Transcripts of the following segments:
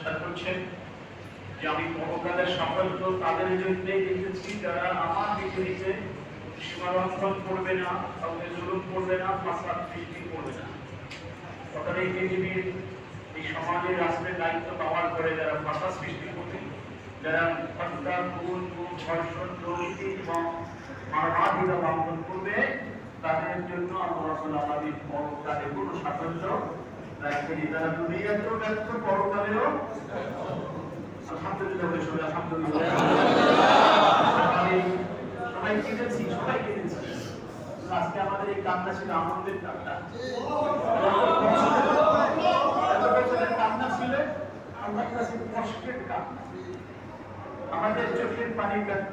চেষ্টা করছেন যে আমি পরকালের সাফল্য তাদের জন্যই দেখেছি, যারা আমার পৃথিবীতে সীমালঙ্ঘন করবে না, কাউকে জুলুম করবে না ফাঁসাদ সৃষ্টি করবে না। অর্থাৎ এই পৃথিবীর এই সমাজের রাষ্ট্রের দায়িত্ব পাওয়ার পরে যারা ভাষা সৃষ্টি করবে, যারা হত্যা, খুন খুন ধর্ষণ, দুর্নীতি এবং মানবাধিকার লঙ্ঘন করবে, তাদের জন্য আল্লাহ রাসূল আমাদের পরকালে কোনো সাফল্য আজকে আমাদের এই কান্না ছিল আনন্দের কান্না। ছিল আমার আমাদের চোখের পানি ব্যর্থ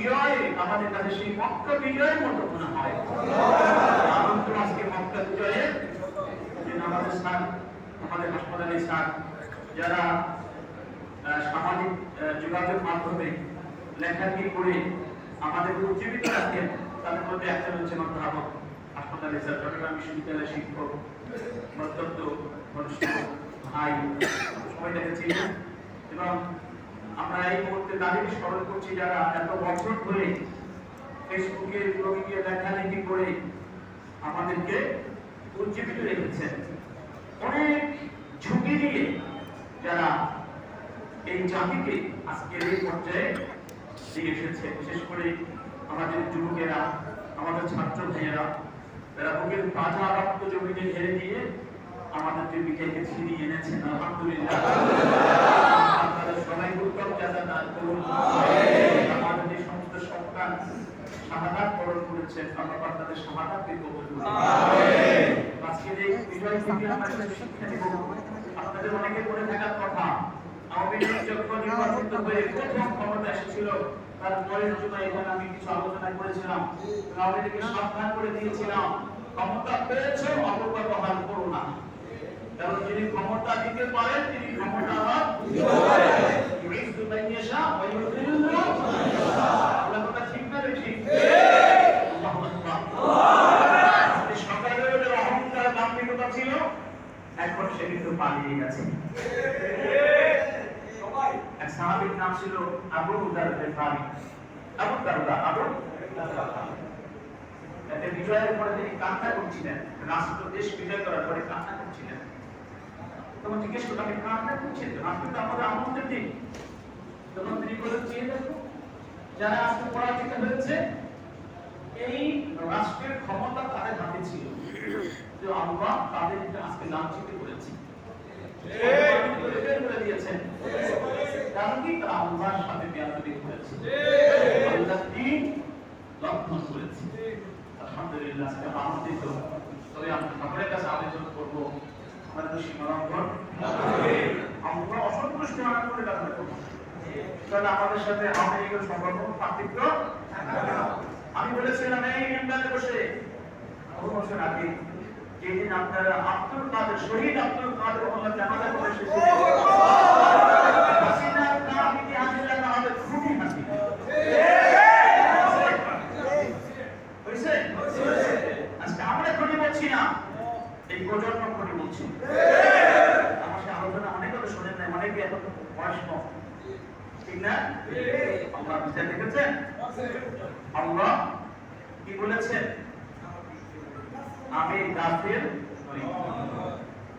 বিজয়, আমাদের কাছে সেই মক্কা বিজয়ের মতো মনে হয়। আজকে মক্কা বিজয়ে আমাদের স্থান, আমাদের হাসপাতালের স্থান, যারা সামাজিক যোগাযোগ মাধ্যমে লেখালেখি করে আমাদের উজ্জীবিত রাখেন, তাদের মধ্যে একজন হচ্ছে অধ্যাপক, হাসপাতালে স্যার চট্টগ্রাম বিশ্ববিদ্যালয়ের শিক্ষক অত্যন্ত ভাই সবাই দেখেছি। এবং আমরা এই মুহূর্তে তাদেরকে স্মরণ করছি যারা এত বছর ধরে ফেসবুকে ব্লগে লেখালেখি করে আমাদেরকে উজ্জীবিত রেখেছেন। অনেক ঝুঁকি নিয়ে যারা এই জাতিকে আজকের এই পর্যায়ে নিয়ে এসেছে। বিশেষ করে আমাদের যুবকেরা, আমাদের ছাত্র ভাইয়েরা যারা বুকের তাজা রক্ত জমিনে ঢেলে দিয়ে আমাদের জীবিকাকে ছিনিয়ে এনেছেন আলহামদুলিল্লাহ। আপনাদের সবাই উত্তম যাতা দান করুন আমাদের যে সমস্ত সন্তান শাহাদাত বরণ করেছেন পাক তাদের শাহাদাতকে কবুল করুন। আজকের এই বিজয় থেকে আমরা শিক্ষা নেব আপনাদের অনেকে মনে থাকার কথা আওয়ামী লীগ যখন নির্বাচিত হয়ে প্রথম ক্ষমতা এসেছিল তার পরের জন্য এখানে আমি কিছু আলোচনা করেছিলাম। আওয়ামী লীগকে সাবধান করে দিয়েছিলাম ক্ষমতা পেয়েছ অপব্যবহার করো না। কারণ যিনি ক্ষমতা দিতে পারেন তিনি ক্ষমতা ছিল এখন সে কিন্তু পালিয়ে গেছে। এক সাহাবীর নাম ছিল আবু উদার গিফারি আবু দারদা আবু বিজয়ের পরে তিনি কান্না করছিলেন। রাষ্ট্র দেশ বিজয় করার পরে কান্না করছিলেন। তখন জিজ্ঞেস করলাম আপনি কান্না করছেন রাষ্ট্র তো আমাদের আনন্দের দিন। তখন তিনি বললেন, চেয়ে দেখো, যারা আজকে পরাজিত হয়েছে, এই রাষ্ট্রের ক্ষমতা তাদের হাতে ছিল। যে আমরা আজকে লাঞ্ছিত করেছি। অপমানিত করে বের করে দিয়েছেন কারণ কি? তারা আল্লাহর সাথে বেয়াদবি করেছে। আল্লাহর দিন লঙ্ঘন করেছে। আলহামদুলিল্লাহ আজকে আমরা আনন্দিত তবে আমি ঠাকুরের কাছে আবেদন করব। আমাদের সীমালঙ্ঘন না। করে বসে বহু বছর আগে যেদিন আপনারা আব্দুল কাদের, শহীদ আব্দুল কাদের জানাজা করে এসেছিলেন আল্লাহ কি বলেছেন আমি গাফির নই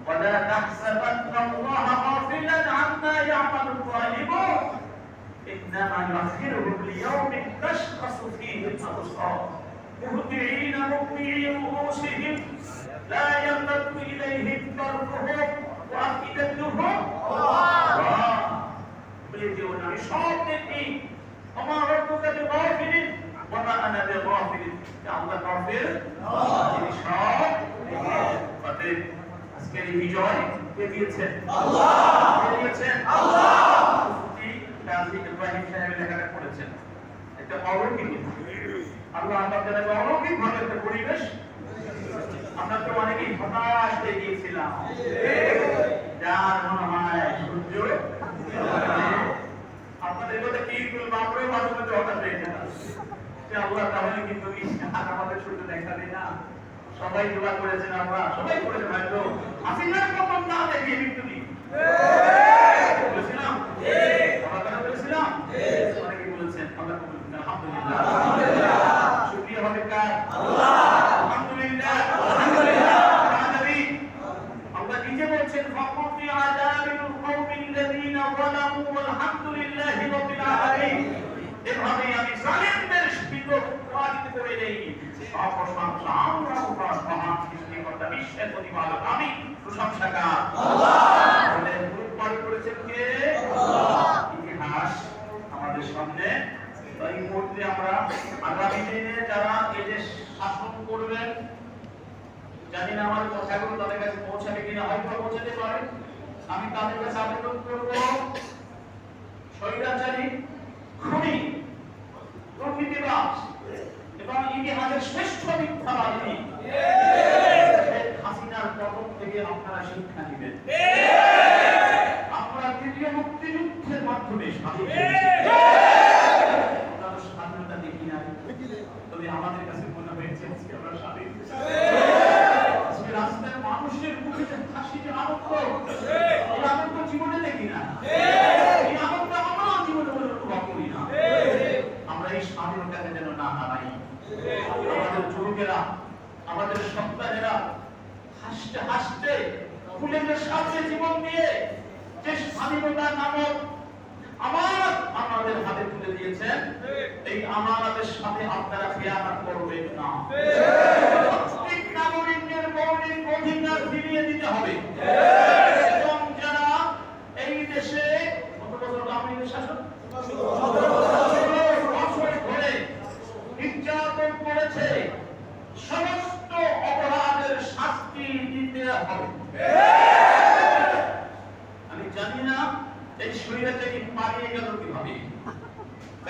ولا تحسبن الله غافلا عما يعمل الظالمون انما يؤخرهم ليوم تشخص فيه الابصار مهطعين مقنعي رؤوسهم لا يرتد اليهم طرفهم وافئدتهم الله বলে দিও না আমি সব দেখি আমার রব্বুকা বিগাফিরিন ওয়া মা আনা আল্লাহ গাফির তিনি সব অতএব আজকের এই বিজয় কে দিয়েছেন আল্লাহ। কে দিয়েছেন আল্লাহ। মুফতি কাজী ইব্রাহিম সাহেব লেখাটা করেছেন একটা অলৌকিক আল্লাহ আমাদের একটা অলৌকিক ভাবে একটা পরিবেশ। আমরা তো অনেকেই হতাশ হয়ে গিয়েছিলাম। যার মনে হয় সূর্য। আপনাদের কথা কি বলব? আমরাও মাঝে হয়ে যেতাম যে আল্লাহ তাহলে কিন্তু আর আমাদের সূর্য দেখা দেয় না। সবাই দোয়া করেছেন আমরা সবাই করেছেন হয়তো হাসিনার মতন না দেখিয়ে মৃত্যু দিই বলেছিলাম? আমরা কেন বলেছিলাম? অনেকে বলেছেন আমরা আলহামদুলিল্লাহ শুকরিয়া হবে কার আলহামদুলিল্লাহ আলহামদুলিল্লাহ আল্লাহ নিজে বলছেন ফাকুতি আযাবিল কওমিল্লাযীনা যালামু ওয়ালহামদুলিল্লাহি রাব্বিল আলামিন এভাবে আমি জালিমদের বিরুদ্ধে প্রতিবাদ করে দেই সব প্রশংসা আমরা উপর মহান সৃষ্টিকর্তা বিশ্বের প্রতিপালক আমি প্রশংসাকার। করেছেন কে? ইতিহাস আমাদের সামনে। এই মুহূর্তে আমরা আগামী দিনে যারা এই দেশ শাসন করবেন জানি না আমার কথাগুলো তাদের কাছে পৌঁছাবে কিনা হয়তো পৌঁছাতে পারে। আমি তাদের কাছে আবেদন করব স্বৈরাচারী খুনি দুর্নীতিবাজ এবং ইতিহাসের শ্রেষ্ঠ মিথ্যাবাদী। পতন থেকে আপনারা শিক্ষা নেবেন আপনারা তৃতীয় মুক্তিযুদ্ধের মাধ্যমে স্বাধীনতা দেখি না তবে আমাদের কাছে মনে হয়েছে আজকে আমরা স্বাধীন। আজকে রাস্তায় মানুষের মুখে হাসি যে আনন্দ এই আনন্দ জীবনে দেখি না। এই আনন্দ আমরা জীবনে অনুভব করি না। আমরা এই স্বাধীনতাকে যেন না হারাই। আমাদের যুবকেরা আমাদের সন্তানেরা হাসতে হাসতে ফুলের সাথে জীবন দিয়ে যে স্বাধীনতা নামক আমানত আমাদের হাতে তুলে দিয়েছেন, এই আমানতের সাথে আপনারা খেয়াল করবেন না প্রত্যেক নাগরিকের মৌলিক অধিকার ফিরিয়ে দিতে হবে এবং যারা এই দেশে কত বছর আওয়ামী লীগের শাসন বছর ধরে নির্যাতন করেছে সমস্ত অপরাধের শাস্তি দিতে হবে আমি জানি না এই শরীরটাকে পালিয়ে গেল কীভাবে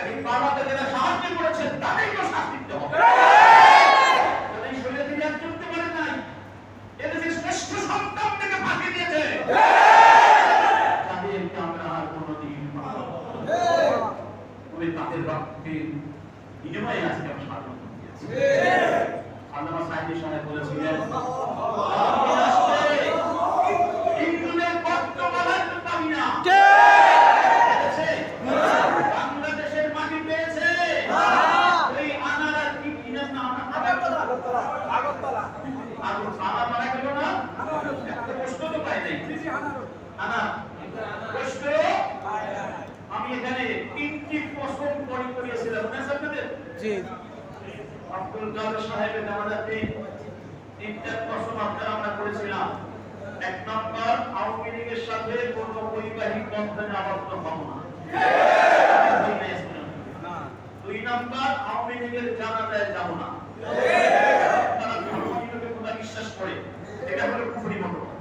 তাদের শরীরে থেকে আর বলেছিলেন "আমি আসলে হিন্দুদের বর্তমানের পাবি না পেয়েছে? বাংলাদেশের মাটি পেয়েছে এই আনার কি কিনা না আগরতলা আনা মারা গেল না একটা প্রশ্ন তো পাই নাই আনা প্রশ্ন আমি এখানে তিনটি প্রশ্ন পড়ি করিয়েছিলাম মনে আছে আপনাদের জি আব্দুল কাদের সাহেবের জানাজাতে তিনটা প্রশ্ন আপনারা আমরা করেছিলাম। এক নম্বর, আওয়ামী লীগের সাথে কোনো বৈবাহিক বন্ধনে আবদ্ধ হব না। দুই নম্বর, আওয়ামী লীগের জানাজায় যাব না। বিশ্বাস করে এটা হলো মতবাদ।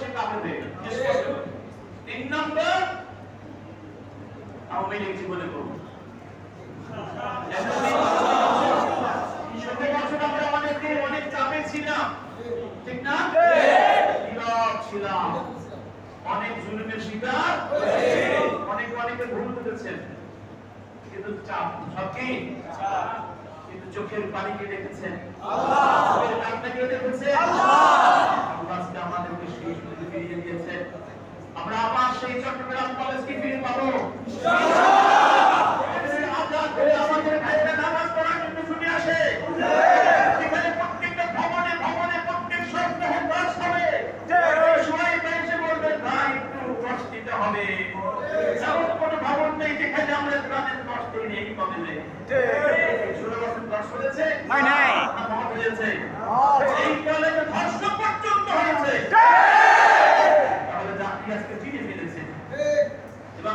সে স্পষ্ট করে। তিন নম্বর আওয়ামী লীগ জীবনে করব ষোলো বছর আমরা অনেকে অনেক চাপে ছিলাম ঠিক না ছিলাম অনেক জুলুমের শিকার অনেক অনেকে ভুল করেছেন কিন্তু চাপ সব কিন্তু চোখের দেখেছেন চোখের কান্নাকে দেখেছেন আল্লাহ আমাদেরকে সেই সুযোগ ফিরিয়ে দিয়েছেন আমরা আবার সেই চট্টগ্রাম কলেজকে ফিরে পাবো। আমাদের ভাইয়েরা নামাজ পড়ার জন্য ছুটে আসে। সেখানে প্রত্যেকটা ভবনে ভবনে প্রত্যেক সপ্তাহে বাস হবে। ওই এসে বলবেন ভাই একটু কষ্ট দিতে হবে। এমন কোনো ভবন নেই যেখানে আমরা গ্রামের কষ্ট দিই এই কলেজে ষোলো বছর হয়েছে? এই কলেজে পর্যন্ত হয়েছে তাহলে জাতি আজকে চিনে ফেলেছে এবং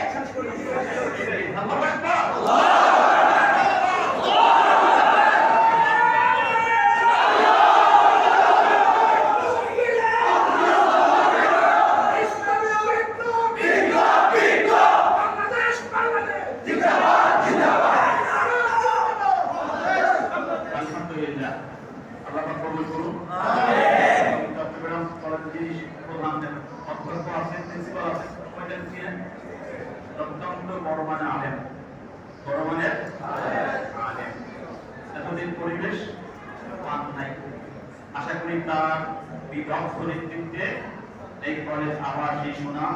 আল্লাহু আকবার অত্যন্ত বড় মানে আলেম। বড় মানে আলেম। এতদিন পরিবেশ পান নাই। আশা করি তার বিদগ্ধ নেতৃত্বে এই কলেজ আবার সেই সুনাম।